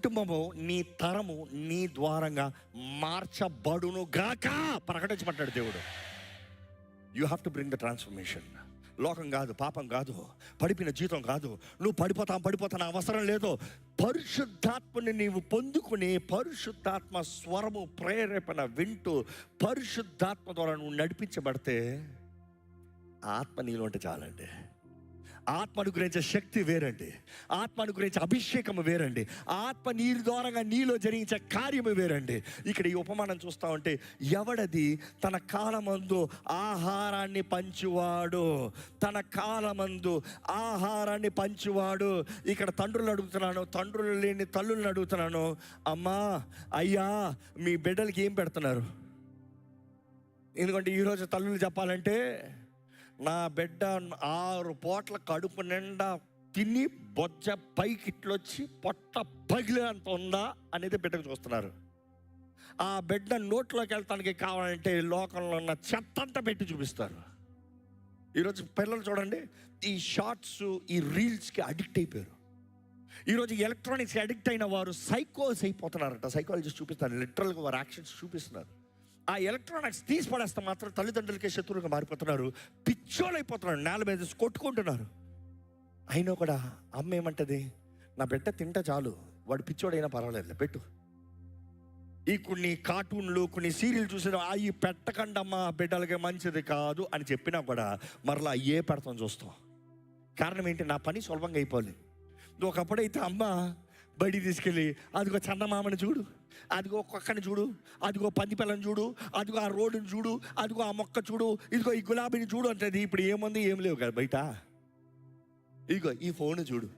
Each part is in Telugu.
కుటుంబము నీ తరము నీ ద్వారంగా మార్చబడును గాక. ప్రకటించబడ్డాడు దేవుడు. You have to bring the transformation లోకం కాదు పాపం కాదు పడిపిన జీతం కాదు. నువ్వు పడిపోతాం పడిపోతాను అవసరం లేదు. పరిశుద్ధాత్మని నీవు పొందుకుని పరిశుద్ధాత్మ స్వరము ప్రేరేపణ వింటూ పరిశుద్ధాత్మ ద్వారా నువ్వు నడిపించబడితే ఆత్మ నీలో ఉంటే చాలండి. ఆత్మను గురించే శక్తి వేరండి. ఆత్మను గురించే అభిషేకం వేరండి. ఆత్మ నీరు ద్వారా నీలో జరిగించే కార్యము వేరండి. ఇక్కడ ఈ ఉపమానం చూస్తా ఉంటే ఎవడది తన కాలమందు ఆహారాన్ని పంచువాడు? తన కాలమందు ఆహారాన్ని పంచువాడు? ఇక్కడ తండ్రులు అడుగుతున్నాను తండ్రులు లేని తల్లులను అడుగుతున్నాను. అమ్మా అయ్యా మీ బిడ్డలకి ఏం పెడుతున్నారు? ఎందుకంటే ఈరోజు తల్లులు చెప్పాలంటే నా బిడ్డ ఆరు పూట్ల కడుపు నిండా తిని బొజ్జ పైకి ఇట్లొచ్చి పొట్ట పగిలినంత ఉందా అనేది బిడ్డకు చూస్తున్నారు. ఆ బిడ్డ నోట్లోకి వెళ్తానికి కావాలంటే లోకంలో ఉన్న చెత్తంతా పెట్టి చూపిస్తారు. ఈరోజు పిల్లలు చూడండి ఈ షార్ట్స్ ఈ రీల్స్కి అడిక్ట్ అయిపోయారు. ఈరోజు ఎలక్ట్రానిక్స్ అడిక్ట్ అయిన వారు సైకోస్ అయిపోతున్నారట. సైకాలజిస్ట్ చూపిస్తారు లిటరల్గా వారు యాక్షన్స్ చూపిస్తున్నారు. ఆ ఎలక్ట్రానిక్స్ తీసి పడేస్తే మాత్రం తల్లిదండ్రులకే శత్రువుగా మారిపోతున్నారు. పిచ్చోళ్ళు అయిపోతున్నారు నేల మీద కొట్టుకుంటున్నారు. అయినా కూడా అమ్మ ఏమంటది? నా బిడ్డ తింటే చాలు. వాడు పిచ్చోడైనా పర్వాలేదు పెట్టు. ఈ కొన్ని కార్టూన్లు కొన్ని సీరియల్ చూసిన అవి పెట్టకండమ్మా బిడ్డలకి మంచిది కాదు అని చెప్పినా కూడా మరలా ఏ పెడతాం చూస్తాం. కారణం ఏంటి? నా పని సులభంగా అయిపోవాలి. నువ్వు ఒకప్పుడైతే అమ్మ బడి తీసుకెళ్ళి అదిగో చందమామని చూడు అదిగో కుక్కని చూడు అదిగో పందిపిల్లని చూడు అదిగో ఆ రోడ్డుని చూడు అదిగో ఆ మొక్క చూడు ఇదిగో ఈ గులాబీని చూడు అంటది. ఇప్పుడు ఏముంది ఏం లేవు కదా బయట. ఇదిగో ఈ ఫోన్ చూడు.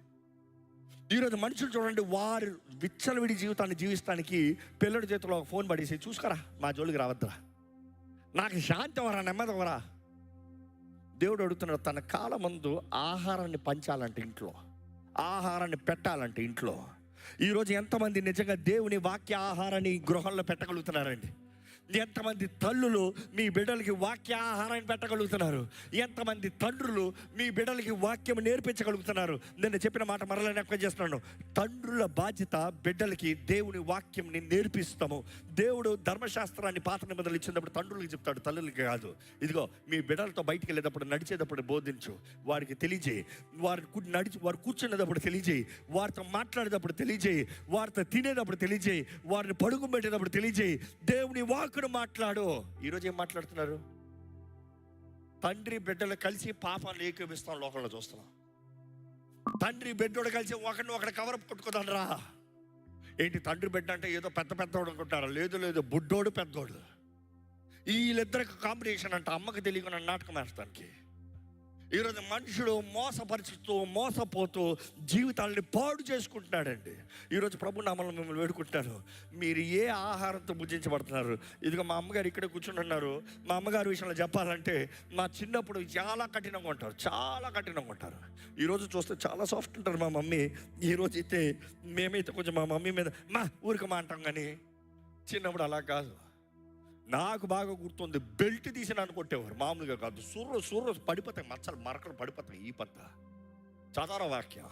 ఈరోజు మనుషులు చూడండి వారు విచ్చలవిడి జీవితాన్ని జీవిస్తానికి పిల్లడి చేతిలో ఒక ఫోన్ పడేసి చూసుకురా మా జోలికి రావద్దురా. నాకు శాంతి అవరా నెమ్మది అవరా దేవుడు అడుగుతున్నాడు తన కాలమందు ఆహారాన్ని పంచాలంటే ఇంట్లో ఆహారాన్ని పెట్టాలంటే ఇంట్లో ఈరోజు ఎంతమంది నిజంగా దేవుని వాక్య ఆహారాన్ని గృహంలో పెట్టగలుగుతున్నారండి? ఎంతమంది తల్లులు మీ బిడ్డలకి వాక్య ఆహారాన్ని పెట్టగలుగుతున్నారు? ఎంతమంది తండ్రులు మీ బిడ్డలకి వాక్యం నేర్పించగలుగుతున్నారు? నేను చెప్పిన మాట మరలా నెక్క చేస్తున్నాను. తండ్రుల బాధ్యత బిడ్డలకి దేవుని వాక్యంని నేర్పిస్తాము. దేవుడు ధర్మశాస్త్రాన్ని పాత నిబంధనలు ఇచ్చినప్పుడు తండ్రులకు చెప్తాడు తల్లులకి కాదు. ఇదిగో మీ బిడ్డలతో బయటికి వెళ్ళేటప్పుడు నడిచేటప్పుడు బోధించు. వారికి తెలియజేయి. వారి నడిచి వారు కూర్చునేటప్పుడు తెలియజేయి. వారితో మాట్లాడేటప్పుడు తెలియజేయి. వారితో తినేటప్పుడు తెలియజేయి. వారిని పడుకుబెట్టేటప్పుడు తెలియజేయి. దేవుని వాక్ వాక్కును మాట్లాడు? ఈరోజు ఏం మాట్లాడుతున్నారు? తండ్రి బిడ్డలు కలిసి పాపాలు ఏకీపిస్తాం లోకంలో చూస్తున్నాం. తండ్రి బిడ్డోడు కలిసి ఒకరిని ఒకటి కవర్ కొట్టుకుందాం రా. ఏంటి తండ్రి బిడ్డ అంటే ఏదో పెద్ద పెద్దోడు అనుకుంటారా? లేదు లేదు బుడ్డోడు పెద్దోడు. వీళ్ళిద్దరికి కాంబినేషన్ అంటే అమ్మకి తెలియకుండా నాటకం వేస్తానికి. ఈరోజు మనుషుడు మోసపరుచుతూ మోసపోతూ జీవితాన్ని పాడు చేసుకుంటున్నాడండి. ఈరోజు ప్రభు నామలు మిమ్మల్ని వేడుకుంటున్నాను. మీరు ఏ ఆహారంతో భుజించబడుతున్నారు? ఇదిగో మా అమ్మగారు ఇక్కడ కూర్చుని ఉన్నారు. మా అమ్మగారి విషయంలో చెప్పాలంటే మా చిన్నప్పుడు చాలా కఠినంగా ఉంటారు. చాలా కఠినంగా ఉంటారు. ఈరోజు చూస్తే చాలా సాఫ్ట్ ఉంటారు మా మమ్మీ. ఈరోజు అయితే మేమైతే కొంచెం మా మమ్మీ మీద మా ఊరికి మా అంటాం కానీ చిన్నప్పుడు అలా కాదు. నాకు బాగా గుర్తుంది బెల్ట్ తీసి నన్ను కొట్టేవారు. మామూలుగా కాదు. సుర్ర సుర్ర పడిపోతాయి మచ్చలు మరకలు పడిపోతాయి ఈ పంత చదవరా వాక్యం?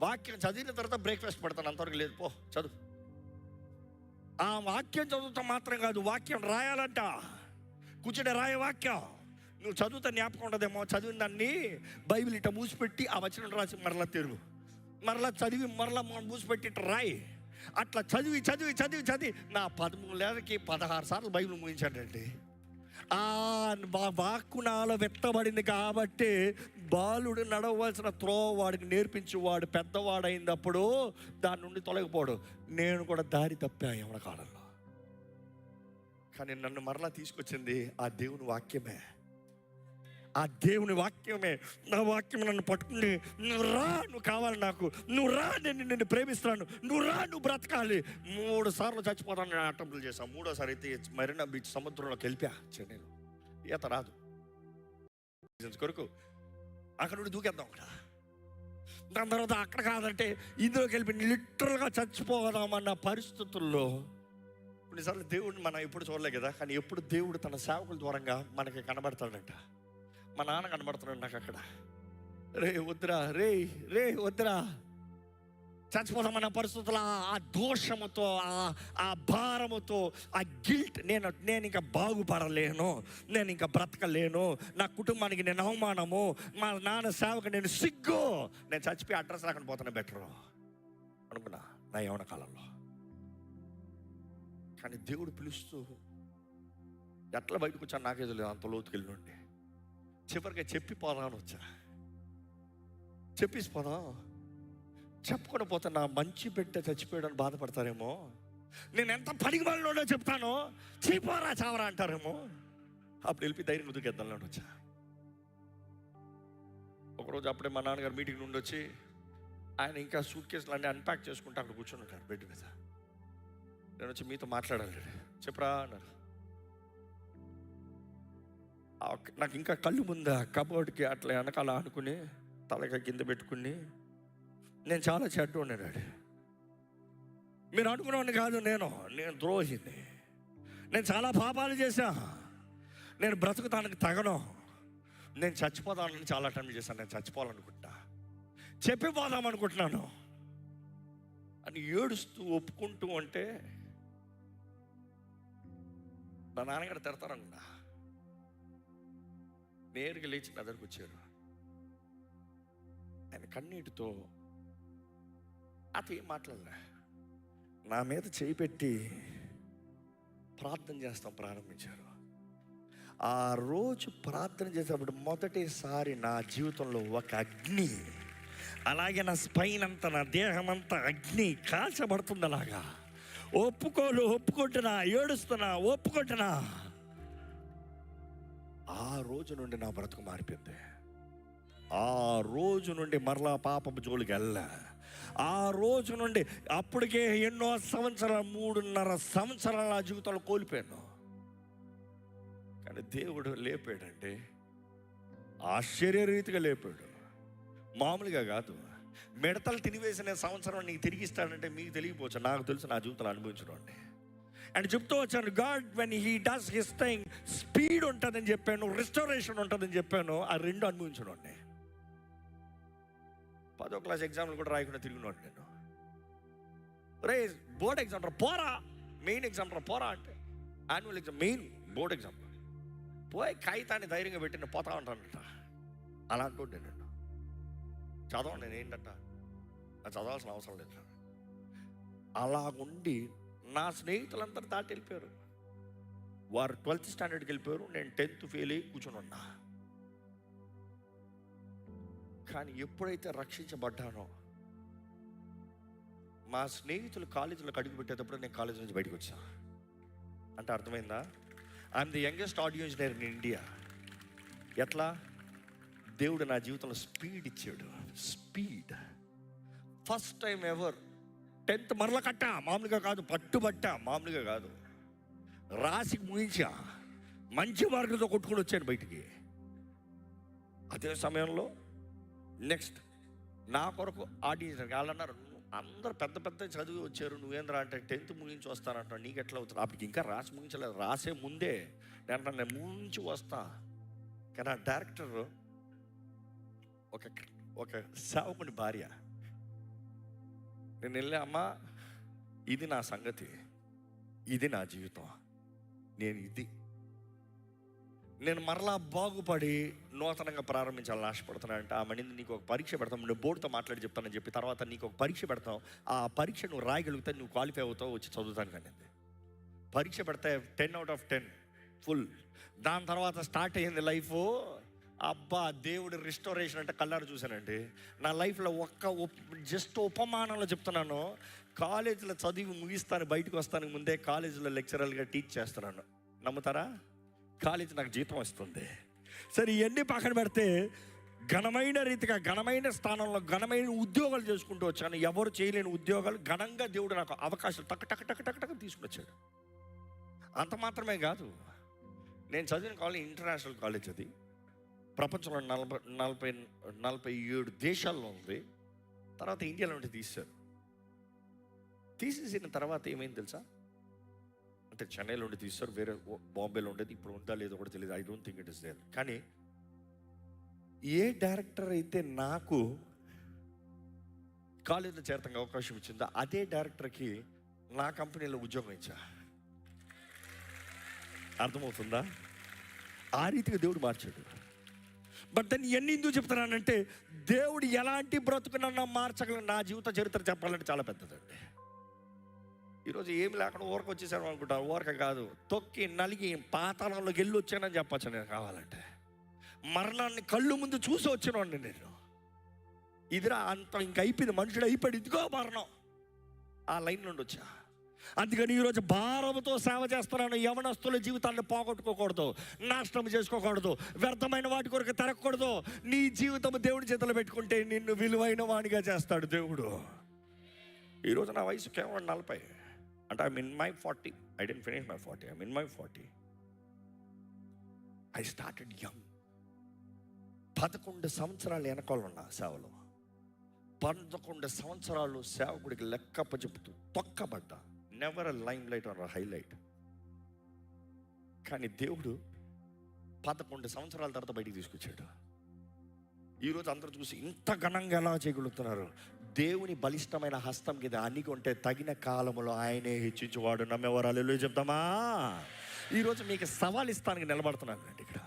వాక్యం చదివిన తర్వాత బ్రేక్ఫాస్ట్ పెడతాను అంతవరకు లేదు. పో చదువు. ఆ వాక్యం చదువుతా మాత్రం కాదు వాక్యం రాయాలంట. కూర్చుంటే రాయ వాక్యం. నువ్వు చదువుతా జ్ఞాపకం ఉండదేమో చదివిన దాన్ని బైబిల్ ఇట్ట మూసిపెట్టి ఆ వచనం రాసి మరలా తిరుగు మరలా చదివి మరలా మూసిపెట్టి రాయి. అట్లా చదివి చదివి చదివి చదివి. నా పదమూడేళ్ళకి పదహారు సార్లు బైబిల్ ముగించాడండి. ఆ వా- వాక్కు నాలో వెత్తబడింది కాబట్టి బాలుడు నడవలసిన త్రోవ వాడికి నేర్పించేవాడు పెద్దవాడైనప్పుడు దాని నుండి తొలగిపోడు. నేను కూడా దారి తప్పా ఎవరి కాలంలో కానీ నన్ను మరలా తీసుకొచ్చింది ఆ దేవుని వాక్యమే. ఆ దేవుని వాక్యమే. నా వాక్యం నన్ను పట్టుకుని నువ్వు రా నువ్వు కావాలి నాకు. నువ్వు రా నేను నిన్ను ప్రేమిస్తున్నాను. నువ్వు రా నువ్వు బ్రతకాలి. మూడు సార్లు చచ్చిపోతాను నేను అటెంప్ట్లు చేశాను మూడోసారి అయితే మరీనా బీచ్ సముద్రంలోకి వెళ్ళిపోయా చెన్నైలో. ఈత రాదు. కొరకు అక్కడ నుండి దూకేద్దాం అక్కడ. దాని తర్వాత అక్కడ కాదంటే ఇందులోకి వెళ్ళి లిటరల్గా చచ్చిపోదామన్న పరిస్థితుల్లో కొన్నిసార్లు దేవుడిని మనం ఎప్పుడు చూడలే కదా కానీ ఎప్పుడు దేవుడు తన సేవకుల ద్వారంగా మనకి కనబడతాడంట. మా నాన్న కనబడుతున్నాడు నాకు అక్కడ. రే వద్దురా రే రే వద్దురా. చచ్చిపోతామన్న పరిస్థితుల్లో ఆ- ఆ దోషముతో ఆ- ఆ భారముతో ఆ గిల్ట్ నేను నేను ఇంకా బాగుపడలేను. నేను ఇంకా బ్రతకలేను. నా కుటుంబానికి నేను అవమానము. మా నాన్న సేవకు నేను సిగ్గు. నేను చచ్చిపోయి అడ్రస్ రాకుండా పోతాను బెటరు. అనుకున్నా నా యవన కాలంలో. కానీ దేవుడు పిలుస్తూ ఎట్లా బయటకు వచ్చాను నాకే తెలియదు అంత లోతుకెళ్ళి నుండి. చివరిగా చెప్పి పోదామని వచ్చా. చెప్పేసి పోదాం చెప్పుకొని పోతే నా మంచి బిడ్డ చచ్చిపోయాడని బాధపడతారేమో. నేను ఎంత పనికి వాళ్ళలో చెప్తానో. చీపోరా చావరా అంటారేమో. అప్పుడు వెళ్ళి ధైర్యం కుదురుకెద్దాలని వచ్చా. ఒకరోజు అప్పుడే మా నాన్నగారు మీటింగ్ నుండి వచ్చి ఆయన ఇంకా సూట్ కేసులు అన్నీ అన్పాక్ చేసుకుంటే అక్కడ కూర్చొని ఉంటారు బెడ్ మీద. నేను వచ్చి మీతో మాట్లాడాలి. చెప్పరా అన్నారు. నాకు ఇంకా కళ్ళు ముందా కబోర్డ్కి అట్లా వెనకాల ఆనుకుని తలక కింద పెట్టుకుని నేను చాలా చెడ్డ ఉన్నాడు మీరు అనుకున్నవాడిని కాదు నేను. నేను ద్రోహిని. నేను చాలా పాపాలు చేశా. నేను బ్రతుకుతానికి తగను. నేను చచ్చిపోదామని చాలా టైం చేశాను నేను చచ్చిపోవాలనుకుంటా. చెప్పిపోదాం అనుకుంటున్నాను. అని ఏడుస్తూ ఒప్పుకుంటూ అంటే మా నాన్నగారు తిడతారనుకున్నా నేరుగా లేచి నా దగ్గరకు వచ్చారు. ఆయన కన్నీటితో అతను ఏం మాట్లాడలే. నా మీద చేయి పెట్టి ప్రార్థన చేస్తాం ప్రారంభించారు. ఆ రోజు ప్రార్థన చేసేటప్పుడు మొదటిసారి నా జీవితంలో ఒక అగ్ని అలాగే నా స్పైన్ అంతా నా దేహం అంతా అగ్ని కాల్చబడుతుంది అలాగా ఒప్పుకోలు ఒప్పుకుంటున్నా ఏడుస్తున్నా ఒప్పుకుంటున్నా. ఆ రోజు నుండి నా బ్రతుకు మారిపోయింది. ఆ రోజు నుండి మరలా పాపపు జోలికి వెళ్ళా. ఆ రోజు నుండి అప్పటికే ఎన్నో సంవత్సరాల మూడున్నర సంవత్సరాల నా జీవితంలో కోల్పోయాను. కానీ దేవుడు లేపాడండి ఆశ్చర్యరీతిగా లేపాడు. మామూలుగా కాదు. మిడతలు తినివేసిన సంవత్సరం నీకు తిరిగిస్తాడంటే మీకు తెలియపోవచ్చు నాకు తెలుసు నా జీవితంలో అనుభవించడం అండి అండ్ చెప్తూ వచ్చాను God when he does his thing speed ఉంటుందని చెప్పాను రిస్టోరేషన్ ఉంటుందని చెప్పాను ఆ రెండు అనుభవించడండి పదో క్లాస్ ఎగ్జామ్లు కూడా రాయకుండా తిరిగినాడు నేను. రే బోర్డ్ ఎగ్జామ్ రా పోరా మెయిన్ ఎగ్జామ్ రా పోరా అంటే annual exam main board exam. పోయి కాగితాన్ని ధైర్యంగా పెట్టి నేను పోతా ఉంటానంట. అలా అంటుండే నేను. చదవండి నేను ఏంటంట? చదవాల్సిన అవసరం లేదు. అలాగుండి నా స్నేహితులందరూ దాటి వెళ్ళిపోయారు. వారు ట్వెల్త్ స్టాండర్డ్కి వెళ్ళిపోయారు. నేను టెన్త్ ఫెయిల్ అయ్యి కూర్చొని ఉన్నా. కానీ ఎప్పుడైతే రక్షించబడ్డానో మా స్నేహితులు కాలేజీలోకి అడుగు పెట్టేటప్పుడు నేను కాలేజీ నుంచి బయటకు వచ్చా. అంటే అర్థమైందా? I'm the youngest audio engineer in India ఎట్లా? దేవుడు నా జీవితంలో స్పీడ్ ఇచ్చాడు. Speed first time ever tenth మరల కట్టా. మామూలుగా కాదు పట్టుబట్ట. మామూలుగా కాదు. రాసి ముగించా. మంచి మార్కులతో కొట్టుకుని వచ్చాను బయటికి. అదే సమయంలో నెక్స్ట్ నా కొరకు ఆడియన్స్ వాళ్ళన్నారు "నువ్వు అందరు పెద్ద పెద్ద చదివి వచ్చారు. నువ్వేంద్రా అంటే టెన్త్ ముగించి వస్తానంట నీకు ఎట్లా అవుతుంది? అప్పటికి ఇంకా రాసి ముగించలేదు. రాసే ముందే నేను నేను ముంచి వస్తా. కానీ ఆ డైరెక్టర్ ఒక ఒక సేవకుని భార్య. నేను వెళ్ళే అమ్మా ఇది నా సంగతి. ఇది నా జీవితం. నేను ఇది. నేను మరలా బాగుపడి నూతనంగా ప్రారంభించాలని ఆశపడుతున్నానంటే. ఆ మణిని నీకు ఒక పరీక్ష పెడతాం నువ్వు బోర్డుతో మాట్లాడి చెప్తానని చెప్పి తర్వాత నీకు ఒక పరీక్ష పెడతాం. ఆ పరీక్ష నువ్వు రాయగలిగితే నువ్వు క్వాలిఫై అవుతావు వచ్చి చదువుతాను కానీ. పరీక్ష పెడితే ten out of ten full దాని తర్వాత స్టార్ట్ అయ్యింది లైఫ్ అబ్బా దేవుడు రిస్టోరేషన్ అంటే కళ్ళారు చూశానండి నా లైఫ్లో ఒక్క జస్ట్ ఉపమానంలో చెప్తున్నాను. కాలేజీలో చదివి ముగిస్తాను బయటకు వస్తానికి ముందే కాలేజీలో లెక్చరర్గా టీచ్ చేస్తున్నాను. నమ్ముతారా? కాలేజీ నాకు జీతం వస్తుంది. సరే ఇవన్నీ పక్కన పెడితే ఘనమైన రీతిగా ఘనమైన స్థానంలో ఘనమైన ఉద్యోగాలు చేసుకుంటూ వచ్చాను. ఎవరు చేయలేని ఉద్యోగాలు ఘనంగా దేవుడు నాకు అవకాశాలు టక్ టక్ టక్ టక్ టక్ తీసుకుని అంత మాత్రమే కాదు. నేను చదివిన కాలేజ్ ఇంటర్నేషనల్ కాలేజ్ అది. ప్రపంచంలో నలభై నలభై నలభై ఏడు దేశాల్లో ఉంది. తర్వాత ఇండియాలో ఉంటే తీశారు. తీసేసిన తర్వాత ఏమైంది తెలుసా? అంటే చెన్నైలో ఉండి తీస్తారు వేరే బాంబేలో ఉండేది ఇప్పుడు ఉందా లేదో కూడా తెలియదు I don't think it is there. కానీ ఏ డైరెక్టర్ అయితే నాకు కాలేజీలో చేరతానికి అవకాశం ఇచ్చిందో అదే డైరెక్టర్కి నా కంపెనీలో ఉద్యోగం ఇచ్చా. అర్థమవుతుందా? ఆ రీతిగా దేవుడు మార్చాడు. బట్ దాన్ని ఎన్ని ఎందుకు చెప్తున్నానంటే దేవుడు ఎలాంటి బ్రతుకునన్నా మార్చగలను నా జీవిత చరిత్ర చెప్పాలంటే చాలా పెద్దదండి. ఈరోజు ఏమి లేకుండా ఊరక వచ్చేసాను అనుకుంటా ఊరక కాదు. తొక్కి నలిగి పాతాళంలోకి వెళ్ళి వచ్చానని చెప్పచ్చు నేను కావాలంటే. మరణాన్ని కళ్ళు ముందు చూసి వచ్చినండి నేను. ఇదిరా అంత ఇంక అయిపోయింది మనుషుడు అయిపోయాడు ఇదిగో మరణం. ఆ లైన్ నుండి వచ్చా. అందుకని ఈరోజు భారంతో సేవ చేస్తున్నాను. యవనస్తుల జీవితాన్ని పోగొట్టుకోకూడదు నాశనం చేసుకోకూడదు వ్యర్థమైన వాటి కొరకు తిరగకూడదు. నీ జీవితం దేవుడి చేతిలో పెట్టుకుంటే నిన్ను విలువైన వాడిగా చేస్తాడు దేవుడు. ఈరోజు నా వయసు కేవలం నలభై. అంటే I mean my forty I didn't finish my forty I mean my forty I started young పదకొండు సంవత్సరాలు వెనకాల ఉన్నా సేవలో పదకొండు సంవత్సరాలు సేవకుడికి లెక్కప్ప చెబుతూ తొక్కబడ్డా. Never a limelight or highlight కానీ దేవుడు పదకొండు సంవత్సరాల తర్వాత బయటికి తీసుకొచ్చాడు. ఈరోజు అందరూ చూసి ఇంత ఘనంగా ఎలా చేయగలుగుతున్నారు? దేవుని బలిష్టమైన హస్తం కింద అణిగి తగిన కాలంలో ఆయనే హెచ్చించువాడు. నమ్మేవారు? అల్లు చెప్తామా? ఈరోజు మీకు సవాల్ ఇస్తానికి నిలబడుతున్నాను అండి ఇక్కడ.